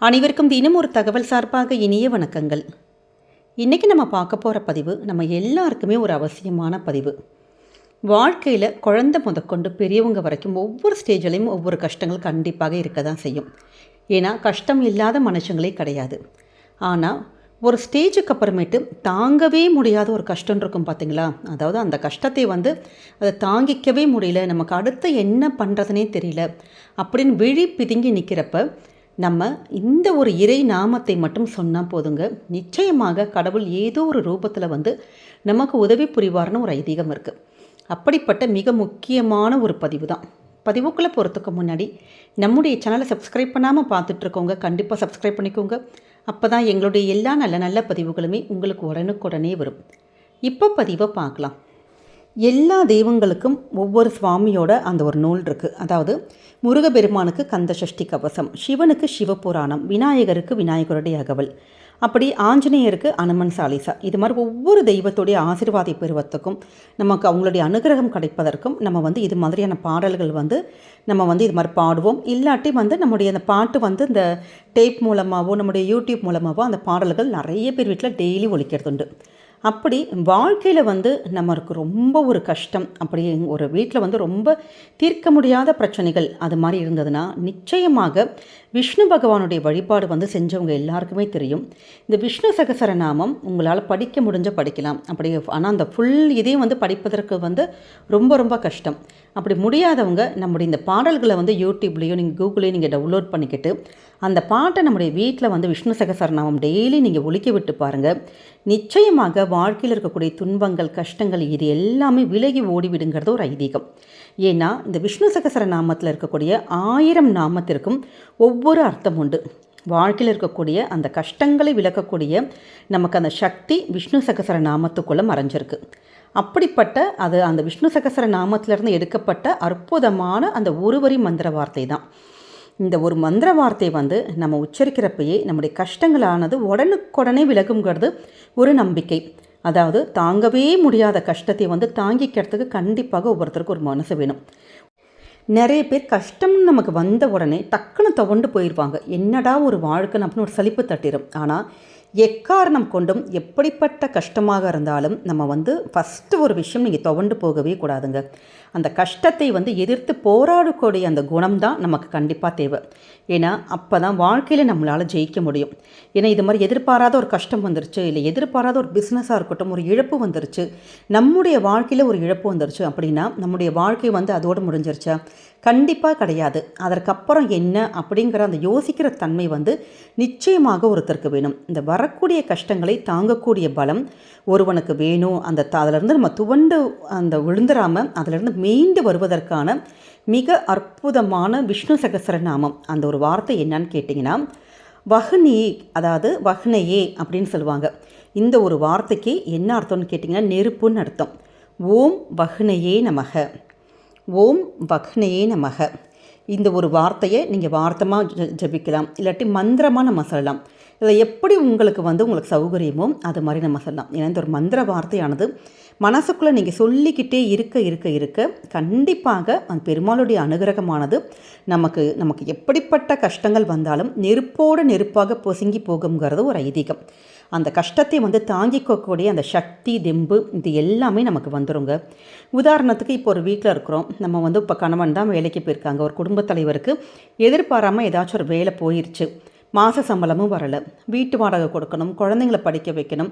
அனைவருக்கும் தினம் ஒரு தகவல் சார்பாக இனிய வணக்கங்கள். இன்றைக்கி நம்ம பார்க்க போகிற பதிவு நம்ம எல்லாருக்குமே ஒரு அவசியமான பதிவு. வாழ்க்கையில் குழந்தை முதற்கொண்டு பெரியவங்க வரைக்கும் ஒவ்வொரு ஸ்டேஜ்லேயும் ஒவ்வொரு கஷ்டங்கள் கண்டிப்பாக இருக்க தான் செய்யும். ஏன்னா கஷ்டம் இல்லாத மனுஷங்களே கிடையாது. ஆனால் ஒரு ஸ்டேஜுக்கு அப்புறமேட்டு தாங்கவே முடியாத ஒரு கஷ்டம் இருக்கும் பார்த்தீங்களா அதாவது அந்த கஷ்டத்தை வந்து அதை தாங்கிக்கவே முடியல நமக்கு அடுத்து என்ன பண்ணுறதுனே தெரியல அப்படின்னு விழி பிதுங்கி நிற்கிறப்ப நம்ம இந்த ஒரு இறை நாமத்தை மட்டும் சொன்னால் போதுங்க. நிச்சயமாக கடவுள் ஏதோ ஒரு ரூபத்தில் வந்து நமக்கு உதவி புரிவார்னு ஒரு ஐதீகம் இருக்குது அப்படிப்பட்ட மிக முக்கியமான ஒரு பதிவு தான் பதிவுக்குள்ளே போகிறதுக்கு முன்னாடி நம்முடைய சேனலை சப்ஸ்கிரைப் பண்ணாமல் பார்த்துட்ருக்கோங்க கண்டிப்பாக சப்ஸ்கிரைப் பண்ணிக்கோங்க. அப்போ தான் எங்களுடைய எல்லா நல்ல நல்ல பதிவுகளுமே உங்களுக்கு உடனுக்குடனே வரும். இப்போ பதிவை பார்க்கலாம். எல்லா தெய்வங்களுக்கும் ஒவ்வொரு சுவாமியோட அந்த ஒரு நூல் இருக்குது அதாவது முருகபெருமானுக்கு கந்த சஷ்டி கவசம் சிவனுக்கு சிவபுராணம் விநாயகருக்கு விநாயகருடைய அகவல் அப்படி ஆஞ்சநேயருக்கு அனுமன் சாலிசா. இது மாதிரி ஒவ்வொரு தெய்வத்துடைய ஆசீர்வாதை பெறுவதற்கும் நமக்கு அவங்களுடைய அனுகிரகம் கிடைப்பதற்கும் நம்ம வந்து இது மாதிரியான பாடல்கள் வந்து நம்ம வந்து இது மாதிரி பாடுவோம். இல்லாட்டி வந்து நம்முடைய அந்த பாட்டு வந்து இந்த டேப் மூலமாகவோ நம்முடைய யூடியூப் மூலமாகவோ அந்த பாடல்கள் நிறைய பேர் வீட்டில் டெய்லி ஒழிக்கிறது உண்டு அப்படி வாழ்க்கையில் வந்து நமக்கு ரொம்ப ஒரு கஷ்டம். அப்படி ஒரு வீட்டில் வந்து ரொம்ப தீர்க்க முடியாத பிரச்சனைகள் அது மாதிரி இருந்ததுன்னா நிச்சயமாக விஷ்ணு பகவானுடைய வழிபாடு வந்து செஞ்சவங்க எல்லாருக்குமே தெரியும். இந்த விஷ்ணு சகசர நாமம் உங்களால் படிக்க முடிஞ்ச படிக்கலாம். அப்படி ஆனால் அந்த ஃபுல் இதையும் வந்து படிப்பதற்கு வந்து ரொம்ப ரொம்ப கஷ்டம். அப்படி முடியாதவங்க நம்முடைய இந்த பாடல்களை வந்து யூடியூப்லேயோ நீங்கள் கூகுளையும் நீங்கள் டவுன்லோட் பண்ணிக்கிட்டு அந்த பாட்டை நம்முடைய வீட்டில் வந்து விஷ்ணு சகசரநாமம் டெய்லி நீங்கள் ஒழிக்க விட்டு பாருங்கள் நிச்சயமாக வாழ்க்கையில் இருக்கக்கூடிய துன்பங்கள் கஷ்டங்கள் இது எல்லாமே விலகி ஓடிவிடுங்கிறது ஒரு ஐதீகம். ஏன்னா இந்த விஷ்ணு சகசர நாமத்தில் இருக்கக்கூடிய ஆயிரம் நாமத்திற்கும் ஒவ்வொரு அர்த்தம் உண்டு. வாழ்க்கையில் இருக்கக்கூடிய அந்த கஷ்டங்களை விளக்கக்கூடிய நமக்கு அந்த சக்தி விஷ்ணு சகசர நாமத்துக்குள்ளே மறைஞ்சிருக்கு. அப்படிப்பட்ட அது அந்த விஷ்ணு சகசர நாமத்திலிருந்து எடுக்கப்பட்ட அற்புதமான அந்த ஒருவரி மந்திர வார்த்தை தான். இந்த ஒரு மந்திர வார்த்தை வந்து நம்ம உச்சரிக்கிறப்பயே நம்முடைய கஷ்டங்களானது உடனுக்குடனே விலகுங்கிறது ஒரு நம்பிக்கை. அதாவது தாங்கவே முடியாத கஷ்டத்தை வந்து தாங்கிக்கிறதுக்கு கண்டிப்பாக ஒவ்வொருத்தருக்கும் ஒரு மனசு வேணும். நிறைய பேர் கஷ்டம்னு நமக்கு வந்த உடனே டக்குன்னு துவண்டு போயிடுவாங்க என்னடா ஒரு வாழ்க்கைன்னு அப்படின்னு ஒரு சலிப்பு தட்டிடும் ஆனால் எக்காரணம் கொண்டும் எப்படிப்பட்ட கஷ்டமாக இருந்தாலும் நம்ம வந்து ஃபஸ்ட்டு ஒரு விஷயம் நீங்கள் துவண்டு போகவே கூடாதுங்க. அந்த கஷ்டத்தை வந்து எதிர்த்து போராடக்கூடிய அந்த குணம் தான் நமக்கு கண்டிப்பாக தேவை. ஏன்னா அப்போ தான் வாழ்க்கையில் நம்மளால் ஜெயிக்க முடியும். ஏன்னா இது மாதிரி எதிர்பாராத ஒரு கஷ்டம் வந்துருச்சு இல்லை எதிர்பாராத ஒரு பிஸ்னஸாக இருக்கட்டும் ஒரு இழப்பு வந்துருச்சு நம்முடைய வாழ்க்கையில் ஒரு இழப்பு வந்துருச்சு அப்படின்னா நம்முடைய வாழ்க்கை வந்து அதோடு முடிஞ்சிருச்சா? கண்டிப்பாக கிடையாது. அதற்கப்புறம் என்ன அப்படிங்கிற அந்த யோசிக்கிற தன்மை வந்து நிச்சயமாக ஒருத்தருக்கு வேணும். இந்த வரக்கூடிய கஷ்டங்களை தாங்கக்கூடிய பலம் ஒருவனுக்கு வேணும். அந்த அதிலிருந்து நம்ம துவண்டு அந்த விழுந்துராமல் அதிலிருந்து மீண்டு வருவதற்கான மிக அற்புதமான விஷ்ணு சகசரநாமம் அந்த ஒரு வார்த்தை என்னன்னு கேட்டிங்கன்னா வஹ்னி அதாவது வஹ்னையே அப்படின்னு சொல்லுவாங்க. இந்த ஒரு வார்த்தைக்கு என்ன அர்த்தம்னு கேட்டிங்கன்னா நெருப்புன்னு அர்த்தம். ஓம் வஹ்னையே நமக. ஓம் வக்னையே நமக. இந்த ஒரு வார்த்தையை நீங்கள் வார்த்தமாக ஜ ஜபிக்கலாம். இல்லாட்டி மந்திரமாக நம்ம சொல்லலாம். இதை எப்படி உங்களுக்கு வந்து உங்களுக்கு சௌகரியமோ அது மாதிரி நம்ம சொல்லலாம். ஏன்னா இந்த ஒரு மந்திர வார்த்தையானது மனசுக்குள்ளே நீங்கள் சொல்லிக்கிட்டே இருக்க இருக்க இருக்க கண்டிப்பாக அந்த பெருமாளுடைய அனுகிரகமானது நமக்கு நமக்கு எப்படிப்பட்ட கஷ்டங்கள் வந்தாலும் நெருப்போடு நெருப்பாக பொசுங்கி போகுங்கிறது ஒரு ஐதீகம். அந்த கஷ்டத்தை வந்து தாங்கிக்கக்கூடிய அந்த சக்தி தெம்பு இது எல்லாமே நமக்கு வந்துடுங்க உதாரணத்துக்கு இப்போ ஒரு வீட்டில் இருக்கிறோம். நம்ம வந்து இப்போ கணவன் தான் வேலைக்கு போயிருக்காங்க. ஒரு குடும்பத் தலைவருக்கு எதிர்பாராமல் ஏதாச்சும் ஒரு வேலை போயிடுச்சு மாத சம்பளமும் வரலை. வீட்டு வாடகை கொடுக்கணும் குழந்தைங்கள படிக்க வைக்கணும்.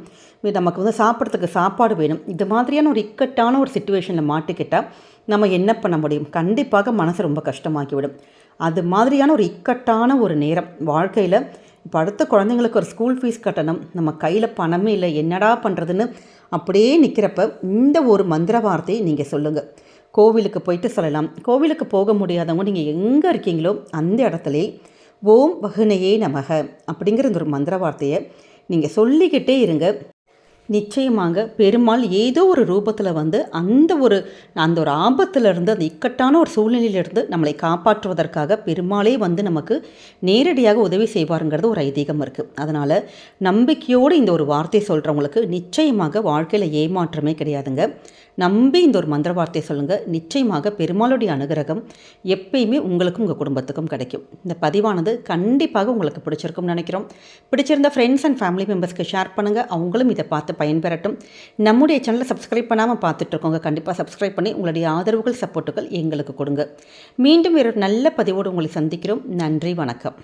நமக்கு வந்து சாப்பிட்றதுக்கு சாப்பாடு வேணும். இது மாதிரியான ஒரு இக்கட்டான ஒரு சுச்சுவேஷனில் மாட்டிக்கிட்டால் நம்ம என்ன பண்ண முடியும்? கண்டிப்பாக மனசு ரொம்ப கஷ்டமாக்கிவிடும் அது மாதிரியான ஒரு இக்கட்டான ஒரு நேரம். வாழ்க்கையில் இப்போ அடுத்த குழந்தைங்களுக்கு ஒரு ஸ்கூல் ஃபீஸ் கட்டணும். நம்ம கையில் பணமே இல்லை. என்னடா பண்ணுறதுன்னு அப்படியே நிற்கிறப்ப இந்த ஒரு மந்திர வார்த்தையை நீங்கள் சொல்லுங்கள் கோவிலுக்கு போயிட்டு சொல்லலாம். கோவிலுக்கு போக முடியாதவங்க நீங்கள் எங்கே இருக்கீங்களோ அந்த இடத்துல ஓம் வகுனையே நமக அப்படிங்கிற இந்த ஒரு மந்திர வார்த்தையை நீங்கள் சொல்லிக்கிட்டே இருங்க. நிச்சயமாக பெருமாள் ஏதோ ஒரு ரூபத்தில் வந்து அந்த ஒரு அந்த ஒரு ஆபத்திலிருந்து அந்த இக்கட்டான ஒரு சூழ்நிலையிலிருந்து நம்மளை காப்பாற்றுவதற்காக பெருமாளே வந்து நமக்கு நேரடியாக உதவி செய்வாருங்கிறது ஒரு ஐதீகம் இருக்குது அதனால் நம்பிக்கையோடு இந்த ஒரு வார்த்தை சொல்கிறவங்களுக்கு நிச்சயமாக வாழ்க்கையில் ஏமாற்றமே கிடையாதுங்க. நம்பி இந்த ஒரு மந்திர வார்த்தையை சொல்லுங்கள் நிச்சயமாக பெருமாளுடைய அனுகிரகம் எப்பயுமே உங்களுக்கும் உங்கள் குடும்பத்துக்கும் கிடைக்கும். இந்த பதிவானது கண்டிப்பாக உங்களுக்கு பிடிச்சிருக்கும்னு நினைக்கிறோம். பிடிச்சிருந்த ஃப்ரெண்ட்ஸ் அண்ட் ஃபேமிலி மெம்பர்ஸ்க்கு ஷேர் பண்ணுங்கள் அவங்களும் இதை பார்த்து பயன்பெறட்டும். நம்முடைய சேனலை சப்ஸ்கிரைப் பண்ணாமல் பார்த்துட்ருக்கோங்க கண்டிப்பாக சப்ஸ்கிரைப் பண்ணி உங்களுடைய ஆதரவுகள் சப்போர்ட்டுகள் எங்களுக்கு கொடுங்க. மீண்டும் ஒரு நல்ல பதிவோடு உங்களை சந்திக்கிறோம். நன்றி வணக்கம்.